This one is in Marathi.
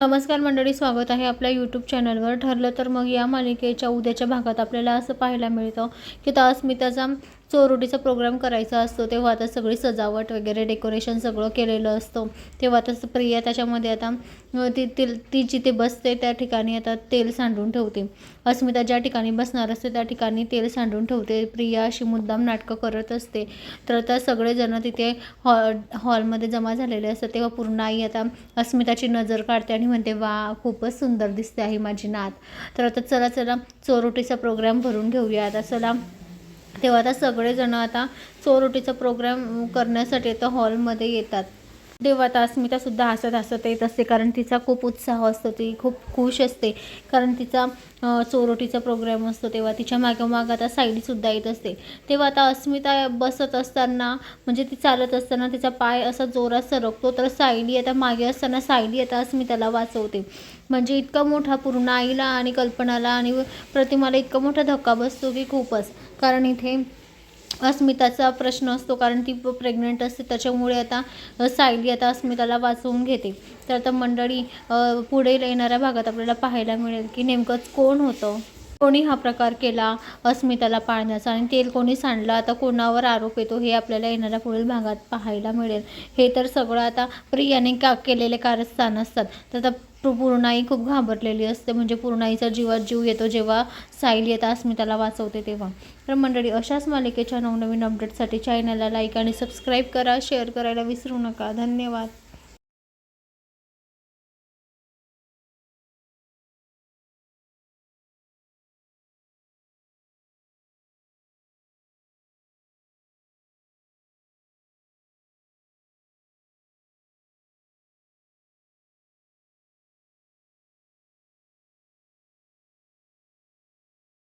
नमस्कार मंडळी स्वागत आहे आपल्या यूट्यूब चॅनलवर ठरलं तर मग या मालिकेच्या उद्याच्या भागात आपल्याला असं पाहायला मिळतं की तर अस्मिताचा चोरोटीचा प्रोग्राम करायचा असतो तेव्हा आता सगळी सजावट वगैरे डेकोरेशन सगळं केलेलं असतं. तेव्हा आता प्रिया त्याच्यामध्ये आता ती ती ती जिथे बसते त्या ठिकाणी आता तेल सांडून ठेवते. अस्मिता ज्या ठिकाणी बसणार असते त्या ठिकाणी तेल सांडून ठेवते. प्रिया अशी मुद्दाम नाटकं करत असते. तर आता सगळेजण तिथे हॉ हॉलमध्ये जमा झालेले असतात. तेव्हा पूर्ण आई आता अस्मिताची नजर काढते आणि म्हणते वा खूपच सुंदर दिसते आहे माझी नात. तर आता चला चला चोरोटीचा प्रोग्राम भरून घेऊया. आता चला तेव्हा आता सगळेजण आता चोरोटीचा प्रोग्राम करण्यासाठी आता हॉलमध्ये येतात. तेव्हा आता अस्मितासुद्धा हसत हसत येत असते कारण तिचा खूप उत्साह असतो ती खूप खुश असते कारण तिचा चोरोटीचा प्रोग्राम असतो तेव्हा तिच्या मागोमाग आता सायलीसुद्धा येत असते. तेव्हा आता अस्मिता बसत असताना म्हणजे ती चालत असताना तिचा पाय असा जोरात सरकतो तर सायली आता मागे असताना सायली आता अस्मिताला वाचवते. म्हणजे इतका मोठा पूर्ण आईला आणि कल्पनाला आणि प्रतिमाला इतका मोठा धक्का बसतो की खूपच. कारण इथे अस्मिताचा प्रश्न असतो कारण ती प्रेग्नंट असते त्याच्यामुळे आता सायली आता अस्मिताला वाचवून घेते. तर आता मंडळी पुढे येणाऱ्या भागात आपल्याला पाहायला मिळेल की नेमकंच कोण होतं. कोणी हा प्रकार केला अस्मिताला पाळण्याचा आणि तेल कोणी सांडलं आता कोणावर आरोप येतो हे आपल्याला येणाऱ्या पुढील भागात पाहायला मिळेल. हे तर सगळं आता प्रियाने का केलेले कारस्थान असतात. तर आता पूर्णाई खूप घाबरलेली असते. म्हणजे पूर्णाईचा जीवात जीव येतो जेव्हा सायली येता अस्मिताला वाचवते तेव्हा. तर मंडळी अशाच मालिकेच्या नवनवीन अपडेटसाठी चॅनलला लाईक आणि सबस्क्राईब करा. शेअर करायला विसरू नका. धन्यवाद.